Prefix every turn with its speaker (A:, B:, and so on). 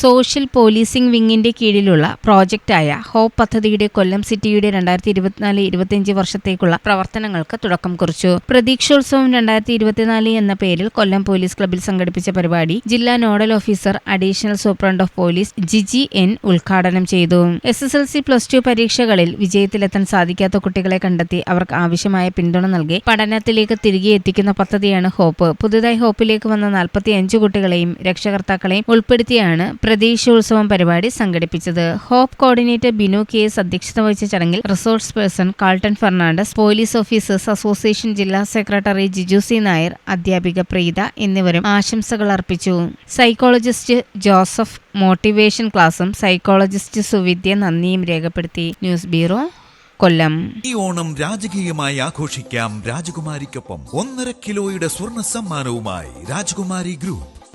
A: Social policing വിങ്ങിന്റെ കീഴിലുള്ള പ്രോജക്റ്റായ hope പദ്ധതിയുടെ കൊല്ലം സിറ്റിയുടെ രണ്ടായിരത്തി ഇരുപത്തിനാല് ഇരുപത്തിയഞ്ച് വർഷത്തേക്കുള്ള പ്രവർത്തനങ്ങൾക്ക് തുടക്കം കുറിച്ചു. പ്രതീക്ഷോത്സവം രണ്ടായിരത്തി ഇരുപത്തിനാല് എന്ന പേരിൽ കൊല്ലം പോലീസ് ക്ലബ്ബിൽ സംഘടിപ്പിച്ച പരിപാടി ജില്ലാ nodal officer additional superintendent of police Jiji N ഉദ്ഘാടനം ചെയ്തു. S S L C plus two പരീക്ഷകളിൽ വിജയത്തിലെത്താൻ സാധിക്കാത്ത കുട്ടികളെ കണ്ടെത്തി അവർക്ക് ആവശ്യമായ പിന്തുണ നൽകി പഠനത്തിലേക്ക് തിരികെ എത്തിക്കുന്ന പദ്ധതിയാണ് ഹോപ്പ്. പുതുതായി ഹോപ്പിലേക്ക് വന്ന നാൽപ്പത്തി അഞ്ച് കുട്ടികളെയും രക്ഷകർത്താക്കളെയും ഉൾപ്പെടുത്തിയാണ് പ്രതീക്ഷോത്സവം പരിപാടി സംഘടിപ്പിച്ചത്. Hope coordinator Binu K S അധ്യക്ഷത വഹിച്ച ചടങ്ങിൽ resource person Carlton Fernandes police officers association ജില്ലാ സെക്രട്ടറി ജിജുസി നായർ അധ്യാപിക പ്രീത എന്നിവരും ആശംസകൾ അർപ്പിച്ചു. സൈക്കോളജിസ്റ്റ് ജോസഫ് മോട്ടിവേഷൻ ക്ലാസും സൈക്കോളജിസ്റ്റ് സുവിദ്യ നന്ദിയും രേഖപ്പെടുത്തി. News bureau Kollam.
B: ഈ ഓണം രാജകീയമായി ആഘോഷിക്കാം രാജകുമാരിക്കൊപ്പം. ഒന്നര കിലോയുടെ സ്വർണ സമ്മാനവുമായി Rajakumari group.